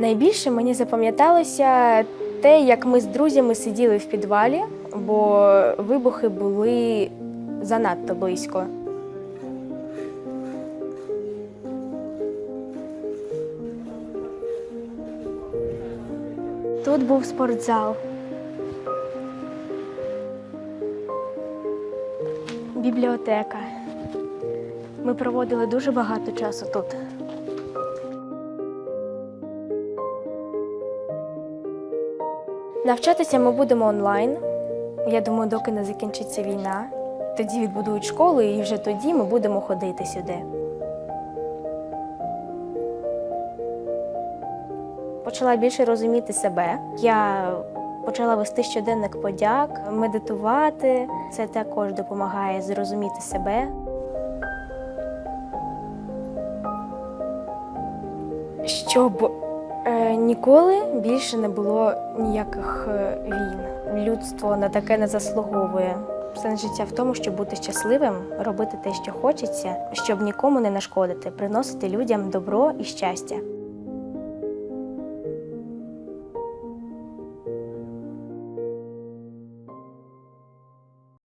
Найбільше мені запам'яталося те, як ми з друзями сиділи в підвалі, бо вибухи були занадто близько. Тут був спортзал. Бібліотека. Ми проводили дуже багато часу тут. Навчатися ми будемо онлайн. Я думаю, доки не закінчиться війна. Тоді відбудують школу, і вже тоді ми будемо ходити сюди. Почала більше розуміти себе. Я почала вести щоденник подяк, медитувати. Це також допомагає зрозуміти себе. Щоб ніколи більше не було ніяких е, війн. Людство на таке не заслуговує. Все життя в тому, щоб бути щасливим, робити те, що хочеться, щоб нікому не нашкодити, приносити людям добро і щастя.